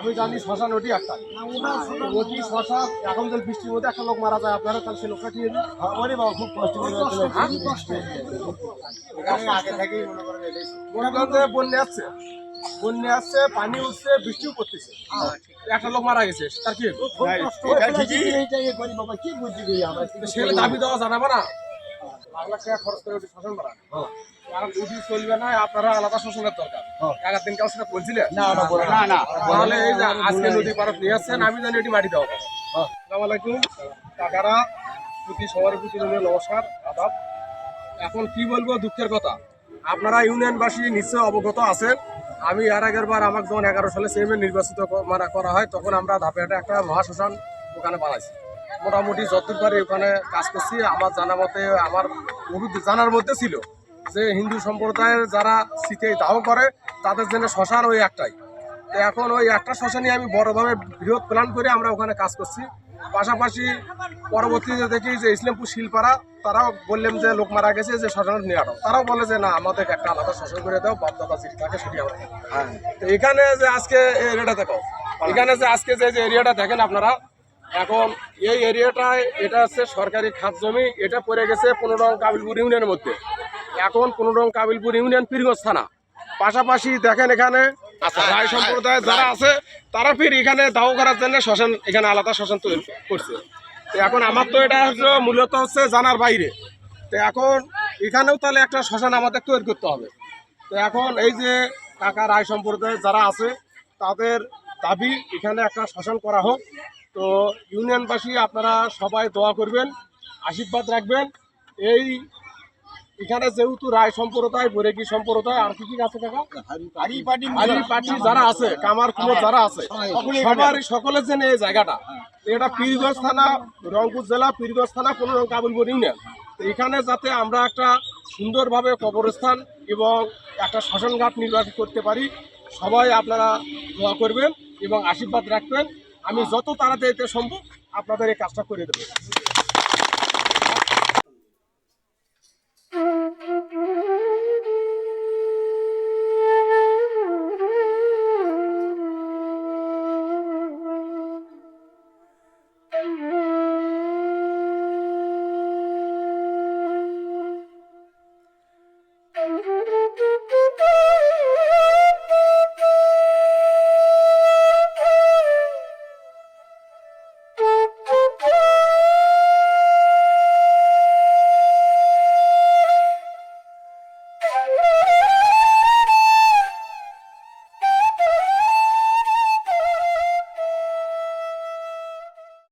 আমি জানি শশা ওটি একটা। ওটি শ্মশান এখন যদি বৃষ্টির মধ্যে একটা লোক মারা যায় আপনারা তাহলে সে লোকটা কি ওরে বাবা খুব কষ্ট আগে থেকেই মনে করেন মনে করেন যে বন্যা আসছে। বন্যা আসছে পানি উঠছে বৃষ্টিও পড়তেছে। একটা লোক মারা গেছে তার কি দাবি দেওয়া জানাব না। লাখ লাখ টাকা খরচ করে ওটি শ্মশান করা। আর উঠি চলবে না আপনারা আলাদা দরকার। এগার দিন বলছিলেন না না তাহলে এই যে আজকে নদী পারত নিয়ে আসছেন আমি জানি এটি মাটি দেওয়া হবে। আসসালামু আলাইকুম। কাকারা প্রতি সবার প্রতি নমস্কার আদাব। এখন কি বলব দুঃখের কথা। আপনারা ইউনিয়নবাসী নিশ্চয় অবগত আছেন। আমি এর আগের বার আমাকে যখন এগারো সালে চেয়ারম্যান নির্বাচিত ক- করা হয় তখন আমরা ধাপেহাটে একটা মহাশ্মশান ওখানে বানাইছি। মোটামুটি যতদূর পারি ওখানে কাজ করছি। আমার জানা মতে আমার জানার মধ্যে ছিল যে হিন্দু সম্প্রদায়ের যারা শীতে দাহ করে তাদের জন্য শ্মশান ওই একটাই। তো এখন ওই একটা শ্মশানে আমি বড়ভাবে বৃহৎ প্ল্যান করে আমরা ওখানে কাজ করছি। পাশাপাশি পরবর্তীতে দেখি যে ইসলামপুর শিলপাড়া তারাও বললেন যে লোক মারা গেছে যে শ্মশানে নিয়ে আনো তারাও বলে যে না আমাদের একটা আলাদা শ্মশান করে দাও বাপ দাদা যেটি থাকে সেটি আমাদের। তো এখানে যে আজকে এই এরিয়াটা দেখো। এখানে যে আজকে যে এরিয়াটা দেখেন আপনারা এখন এই এরিয়াটায় এটা হচ্ছে সরকারি খাত জমি এটা পড়ে গেছে পনেরো কাবিলপুর ইউনিয়নের মধ্যে। এখন পনেরো কাবিলপুর ইউনিয়ন পীরগঞ্জ থানা পাশাপাশি দেখেন এখানে আচ্ছা। রায় সম্প্রদায়ের যারা আছে তারা ফির এখানে দাহ করার জন্য শ্মশান এখানে আলাদা শ্মশান তৈরি করছে। তো এখন আমার তো এটা হচ্ছে মূলত হচ্ছে জানার বাইরে। তো এখন এখানেও তাহলে একটা শ্মশান আমাদের তৈরি করতে হবে। তো এখন এই যে কাকা রায় সম্প্রদায়ের যারা আছে তাদের দাবি এখানে একটা শ্মশান করা হোক। তো ইউনিয়নবাসী আপনারা সবাই দোয়া করবেন, আশীর্বাদ রাখবেন। এই এখানে যেহেতু রায় সম্প্রদায় বরেকি সম্প্রদায় আর কি কি আছে পার্টি যারা আছে, কামার কুমোর যারা আছে, সবার সকলের জন্য এই জায়গাটা। এটা পীরগঞ্জ থানা, রংপুর জেলা, পীরগঞ্জ থানা, কোনো রং কাবুলপুর ইউনিয়ন এখানে যাতে আমরা একটা সুন্দরভাবে কবরস্থান এবং একটা শ্মশানঘাট নির্বাচন করতে পারি, সবাই আপনারা দোয়া করবেন এবং আশীর্বাদ রাখবেন। আমি যত তাড়াতাড়িতে সম্ভব আপনাদের এই কাজটা করে দেবো।